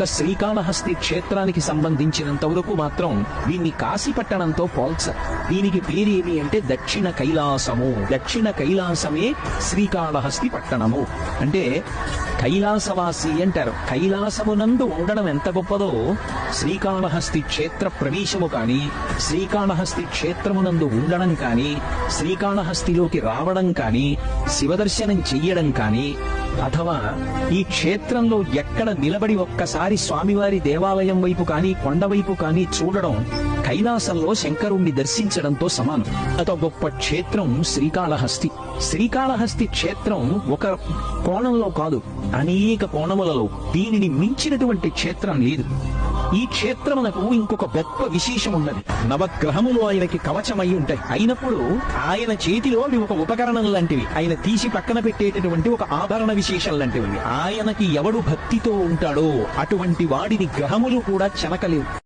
ఒక్క శ్రీకాళహస్తి క్షేత్రానికి సంబంధించినంత వరకు మాత్రం దీన్ని కాశీపట్టణంతో పోల్చరు దీనికి పేరేమి అంటే దక్షిణ కైలాసము. దక్షిణ కైలాసమే శ్రీకాళహస్తి పట్టణము. అంటే కైలాసవాసి అంటారు. కైలాసమునందు ఉండడం ఎంత గొప్పదో శ్రీకాళహస్తి క్షేత్ర ప్రవేశము కాని శ్రీకాళహస్తి క్షేత్రమునందు ఉండడం కాని శ్రీకాళహస్తిలోకి రావడం కాని శివదర్శనం చెయ్యడం కాని అథవా ఈ క్షేత్రంలో ఎక్కడ నిలబడి ఒక్కసారి స్వామివారి దేవాలయం వైపు కానీ కొండవైపు కానీ చూడడం కైలాసంలో శంకరుణ్ణి దర్శించడంతో సమానం. అత గొప్ప క్షేత్రం శ్రీకాళహస్తి. శ్రీకాళహస్తి క్షేత్రం ఒక కోణంలో కాదు అనేక కోణములలో దీనిని మించినటువంటి క్షేత్రం లేదు. ఈ క్షేత్రమునకు ఇంకొక గొప్ప విశేషం ఉన్నది నవగ్రహములు ఆయనకి కవచమై ఉంటాయి. అయినప్పుడు ఆయన చేతిలో అవి ఒక ఉపకరణం లాంటివి. ఆయన తీసి పక్కన పెట్టేటటువంటి ఒక ఆభరణ విశేషం లాంటివి. ఆయనకి ఎవడు భక్తితో ఉంటాడో అటువంటి వాడిని గ్రహములు కూడా చెనకలేవు